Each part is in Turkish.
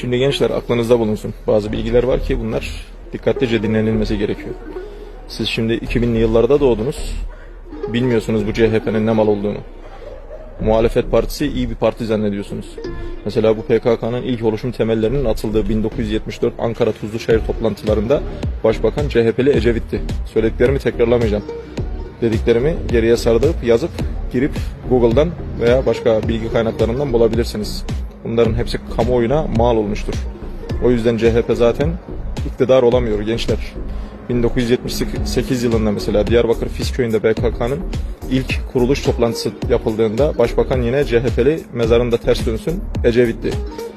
Şimdi gençler aklınızda bulunsun. Bazı bilgiler var ki bunlar dikkatlice dinlenilmesi gerekiyor. Siz şimdi 2000'li yıllarda doğdunuz. Bilmiyorsunuz bu CHP'nin ne mal olduğunu. Muhalefet partisi iyi bir parti zannediyorsunuz. Mesela bu PKK'nın ilk oluşum temellerinin atıldığı 1974 Ankara Tuzluşehir toplantılarında Başbakan CHP'li Ecevit'ti. Söylediklerimi tekrarlamayacağım. Dediklerimi geriye sardıp yazıp girip Google'dan veya başka bilgi kaynaklarından bulabilirsiniz. Bunların hepsi kamuoyuna mal olmuştur. O yüzden CHP zaten iktidar olamıyor gençler. 1978 yılında mesela Diyarbakır Fisköy'ünde BKK'nın ilk kuruluş toplantısı yapıldığında Başbakan yine CHP'li mezarında ters dönsün Ecevit'ti.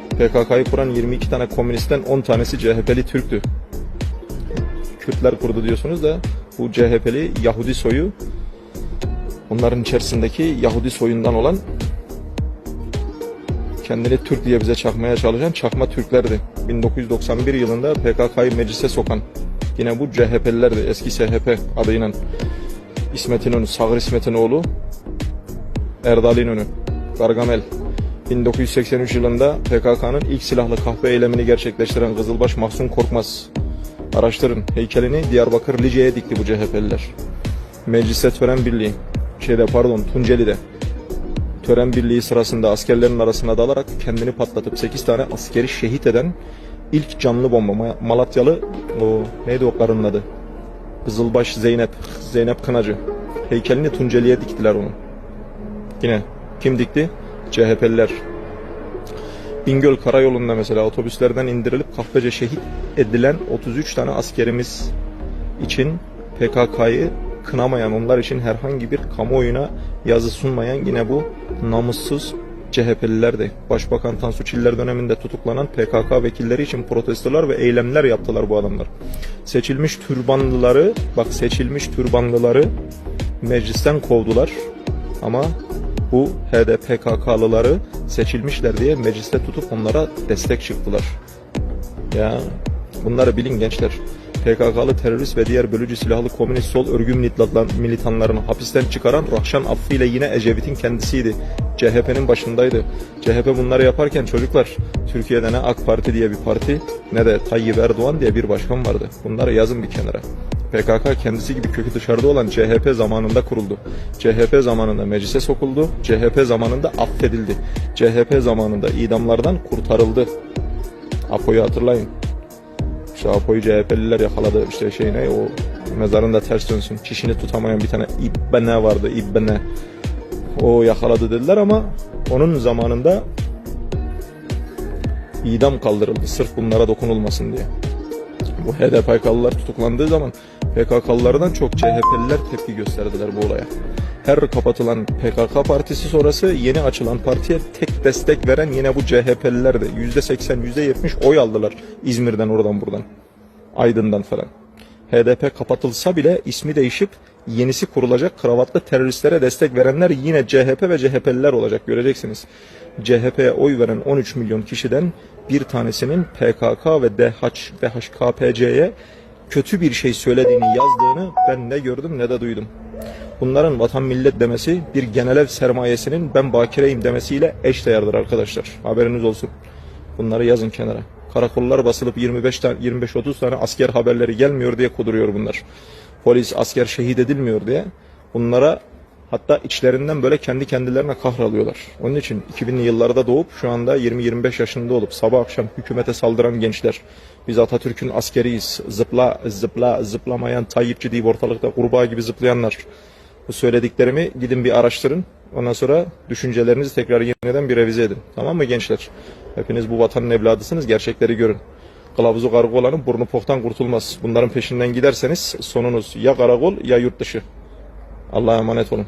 PKK'yı kuran 22 tane komünistten 10 tanesi CHP'li Türktü. Kürtler kurdu diyorsunuz da bu CHP'li Yahudi soyu onların içerisindeki Yahudi soyundan olan kendini Türk diye bize çakmaya çalışan çakma Türklerdi. 1991 yılında PKK'yı meclise sokan yine bu CHP'lilerdi. Eski SHP adıyla İsmet İnönü, Sağır İsmet'in oğlu Erdal İnönü, Gargamel. 1983 yılında PKK'nın ilk silahlı kahve eylemini gerçekleştiren Kızılbaş Mahsun Korkmaz. Araştırın. Heykelini Diyarbakır Lice'ye dikti bu CHP'liler. Meclise tören birliği. Şeyde pardon Tunceli'de. Tören birliği sırasında askerlerin arasına dalarak kendini patlatıp 8 tane askeri şehit eden ilk canlı bomba. Ma- Malatyalı o neydi o karının adı? Kızılbaş Zeynep. Zeynep Kınacı. Heykelini Tunceli'ye diktiler onu. Yine kim dikti? CHP'liler. Bingöl Karayolu'nda mesela otobüslerden indirilip kahvece şehit edilen 33 tane askerimiz için PKK'yı kınamayan, onlar için herhangi bir kamuoyuna yazı sunmayan yine bu namussuz CHP'lilerdi. Başbakan Tansu Çiller döneminde tutuklanan PKK vekilleri için protestolar ve eylemler yaptılar bu adamlar. Seçilmiş türbanlıları, bak seçilmiş türbanlıları meclisten kovdular. Ama bu HDP PKK'lıları seçilmişler diye mecliste tutup onlara destek çıktılar. Ya bunları bilin gençler. PKK'lı terörist ve diğer bölücü silahlı komünist sol militantlar- militanlarını hapisten çıkaran Rahşan Affı ile yine Ecevit'in kendisiydi. CHP'nin başındaydı. CHP bunları yaparken çocuklar Türkiye'de ne AK Parti diye bir parti ne de Tayyip Erdoğan diye bir başkan vardı. Bunları yazın bir kenara. PKK kendisi gibi kökü dışarıda olan CHP zamanında kuruldu. CHP zamanında meclise sokuldu. CHP zamanında affedildi. CHP zamanında idamlardan kurtarıldı. Apo'yu hatırlayın. İşte Apo'yu CHP'liler yakaladı. İşte şey ne o mezarında ters dönsün. Çişini tutamayan bir tane İbbene vardı. İbbene. O yakaladı dediler ama onun zamanında idam kaldırıldı. Sırf bunlara dokunulmasın diye. Bu HDP'lılar tutuklandığı zaman PKK'lılardan çok CHP'liler tepki gösterdiler bu olaya. Her kapatılan PKK partisi sonrası yeni açılan partiye tek destek veren yine bu CHP'lilerdi. %80, %70 oy aldılar İzmir'den oradan buradan. Aydın'dan falan. HDP kapatılsa bile ismi değişip yenisi kurulacak kravatlı teröristlere destek verenler yine CHP ve CHP'liler olacak göreceksiniz. CHP'ye oy veren 13 milyon kişiden bir tanesinin PKK ve DH, DHKPC'ye kötü bir şey söylediğini yazdığını ben ne gördüm ne de duydum. Bunların vatan millet demesi bir genelev sermayesinin ben bakireyim demesiyle eşdeğerdir arkadaşlar. Haberiniz olsun. Bunları yazın kenara. Karakollar basılıp 25 tane 25-30 tane asker haberleri gelmiyor diye kuduruyor bunlar. Polis asker şehit edilmiyor diye. Bunlara hatta içlerinden böyle kendi kendilerine kahralıyorlar. Onun için 2000'li yıllarda doğup şu anda 20-25 yaşında olup sabah akşam hükümete saldıran gençler. Biz Atatürk'ün askeriyiz. Zıpla zıpla zıplamayan Tayyipçi deyip ortalıkta kurbağa gibi zıplayanlar. Bu söylediklerimi gidin bir araştırın. Ondan sonra düşüncelerinizi tekrar yeniden bir revize edin. Tamam mı gençler? Hepiniz bu vatanın evladısınız. Gerçekleri görün. Kılavuzu olanın burnu poktan kurtulmaz. Bunların peşinden giderseniz sonunuz ya karakol ya yurt dışı. Allah'a emanet olun.